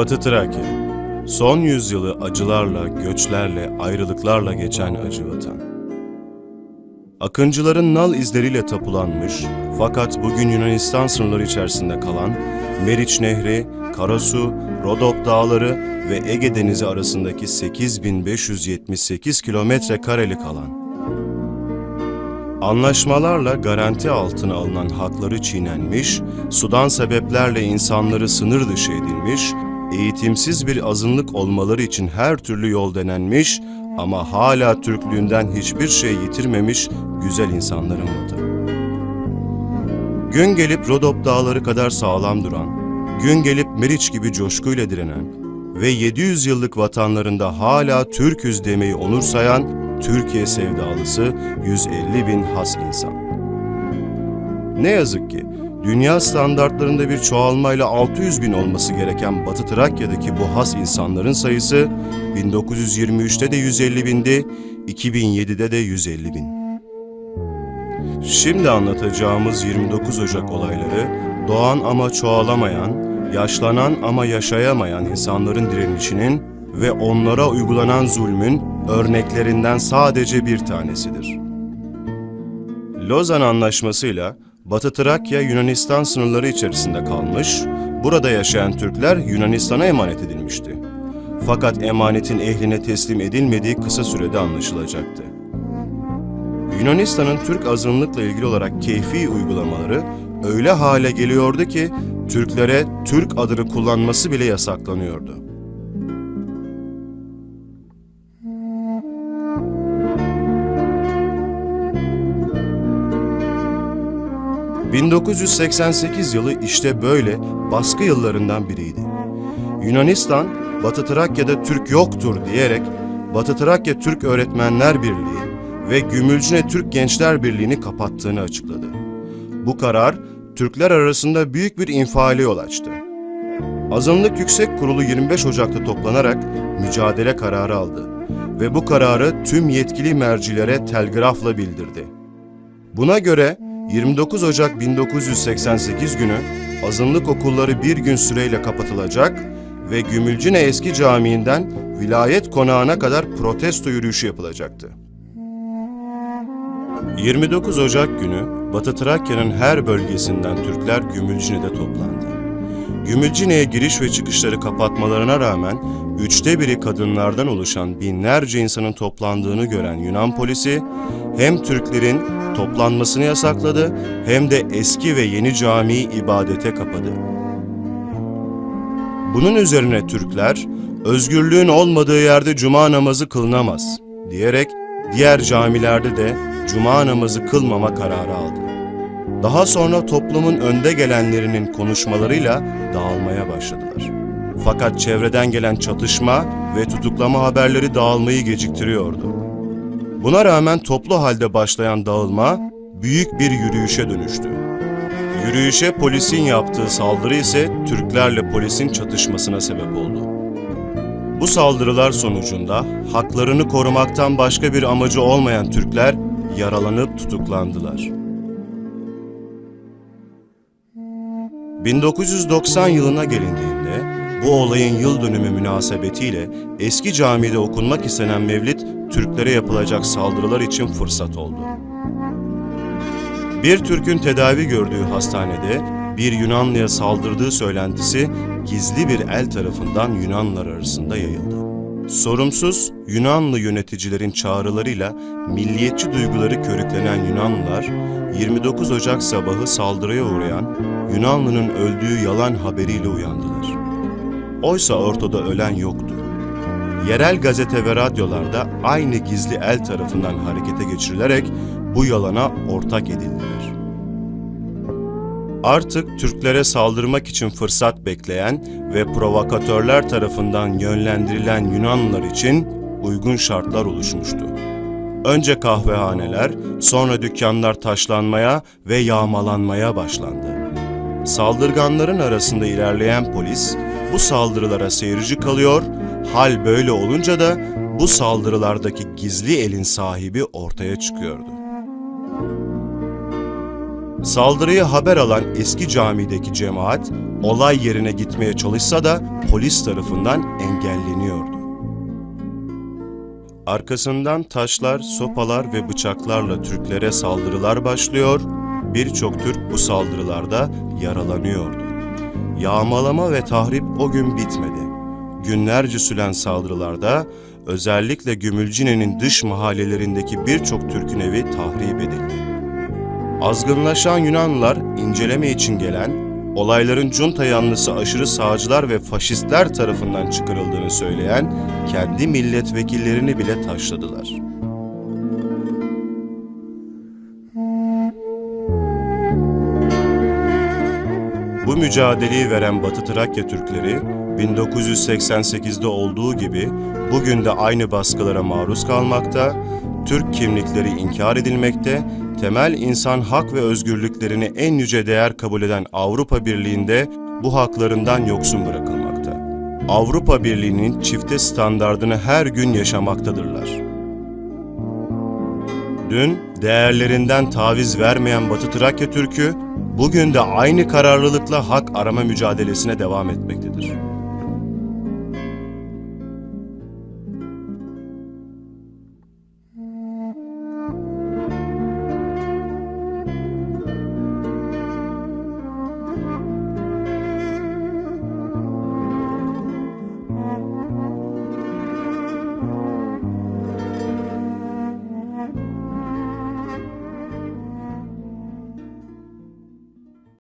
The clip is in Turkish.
Batı Trakya, son yüzyılı acılarla, göçlerle, ayrılıklarla geçen acı vatan. Akıncıların nal izleriyle tapulanmış fakat bugün Yunanistan sınırları içerisinde kalan Meriç Nehri, Karasu, Rodop Dağları ve Ege Denizi arasındaki 8578 kilometre karelik alan. Anlaşmalarla garanti altına alınan hakları çiğnenmiş, sudan sebeplerle insanları sınır dışı edilmiş, eğitimsiz bir azınlık olmaları için her türlü yol denenmiş ama hala Türklüğünden hiçbir şey yitirmemiş güzel insanların vatanı. Gün gelip Rodop dağları kadar sağlam duran, gün gelip Meriç gibi coşkuyla direnen ve 700 yıllık vatanlarında hala Türküz demeyi onur sayan Türkiye sevdalısı 150 bin has insan. Ne yazık ki dünya standartlarında bir çoğalmayla 600 bin olması gereken Batı Trakya'daki bu has insanların sayısı 1923'te de 150 bindi, 2007'de de 150 bin. Şimdi anlatacağımız 29 Ocak olayları doğan ama çoğalamayan, yaşlanan ama yaşayamayan insanların direnişinin ve onlara uygulanan zulmün örneklerinden sadece bir tanesidir. Lozan Anlaşması'yla Batı Trakya Yunanistan sınırları içerisinde kalmış, burada yaşayan Türkler Yunanistan'a emanet edilmişti. Fakat emanetin ehline teslim edilmediği kısa sürede anlaşılacaktı. Yunanistan'ın Türk azınlıkla ilgili olarak keyfi uygulamaları öyle hale geliyordu ki Türklere Türk adını kullanması bile yasaklanıyordu. ...1988 yılı işte böyle baskı yıllarından biriydi. Yunanistan, Batı Trakya'da Türk yoktur diyerek Batı Trakya Türk Öğretmenler Birliği ve Gümülcine Türk Gençler Birliği'ni kapattığını açıkladı. Bu karar Türkler arasında büyük bir infiale yol açtı. Azınlık Yüksek Kurulu 25 Ocak'ta toplanarak mücadele kararı aldı ve bu kararı tüm yetkili mercilere telgrafla bildirdi. Buna göre 29 Ocak 1988 günü azınlık okulları bir gün süreyle kapatılacak ve Gümülcine Eski Camii'nden vilayet konağına kadar protesto yürüyüşü yapılacaktı. 29 Ocak günü Batı Trakya'nın her bölgesinden Türkler Gümülcine'de toplandı. Gümülcine'ye giriş ve çıkışları kapatmalarına rağmen üçte biri kadınlardan oluşan binlerce insanın toplandığını gören Yunan polisi hem Türklerin toplanmasını yasakladı hem de eski ve yeni camiyi ibadete kapadı. Bunun üzerine Türkler, özgürlüğün olmadığı yerde cuma namazı kılınamaz diyerek diğer camilerde de cuma namazı kılmama kararı aldı. Daha sonra toplumun önde gelenlerinin konuşmalarıyla dağılmaya başladılar. Fakat çevreden gelen çatışma ve tutuklama haberleri dağılmayı geciktiriyordu. Buna rağmen toplu halde başlayan dağılma büyük bir yürüyüşe dönüştü. Yürüyüşe polisin yaptığı saldırı ise Türklerle polisin çatışmasına sebep oldu. Bu saldırılar sonucunda haklarını korumaktan başka bir amacı olmayan Türkler yaralanıp tutuklandılar. 1990 yılına gelindiğinde bu olayın yıl dönümü münasebetiyle eski camide okunmak istenen mevlid Türklere yapılacak saldırılar için fırsat oldu. Bir Türk'ün tedavi gördüğü hastanede bir Yunanlıya saldırdığı söylentisi gizli bir el tarafından Yunanlar arasında yayıldı. Sorumsuz Yunanlı yöneticilerin çağrılarıyla milliyetçi duyguları körüklenen Yunanlılar 29 Ocak sabahı saldırıya uğrayan Yunanlı'nın öldüğü yalan haberiyle uyandılar. Oysa ortada ölen yoktu. Yerel gazete ve radyolarda aynı gizli el tarafından harekete geçirilerek bu yalana ortak edildiler. Artık Türklere saldırmak için fırsat bekleyen ve provokatörler tarafından yönlendirilen Yunanlılar için uygun şartlar oluşmuştu. Önce kahvehaneler, sonra dükkanlar taşlanmaya ve yağmalanmaya başlandı. Saldırganların arasında ilerleyen polis bu saldırılara seyirci kalıyor, hal böyle olunca da bu saldırılardaki gizli elin sahibi ortaya çıkıyordu. Saldırıyı haber alan eski camideki cemaat olay yerine gitmeye çalışsa da polis tarafından engelleniyordu. Arkasından taşlar, sopalar ve bıçaklarla Türklere saldırılar başlıyor, birçok Türk bu saldırılarda yaralanıyordu. Yağmalama ve tahrip o gün bitmedi. Günlerce süren saldırılarda özellikle Gümülcine'nin dış mahallelerindeki birçok Türk'ün evi tahrip edildi. Azgınlaşan Yunanlılar inceleme için gelen, olayların junta yanlısı aşırı sağcılar ve faşistler tarafından çıkarıldığını söyleyen kendi milletvekillerini bile taşladılar. Bu mücadeleyi veren Batı Trakya Türkleri 1988'de olduğu gibi bugün de aynı baskılara maruz kalmakta, Türk kimlikleri inkar edilmekte, temel insan hak ve özgürlüklerini en yüce değer kabul eden Avrupa Birliği'nde bu haklarından yoksun bırakılmakta. Avrupa Birliği'nin çifte standardını her gün yaşamaktadırlar. Dün değerlerinden taviz vermeyen Batı Trakya Türk'ü bugün de aynı kararlılıkla hak arama mücadelesine devam etmektedir.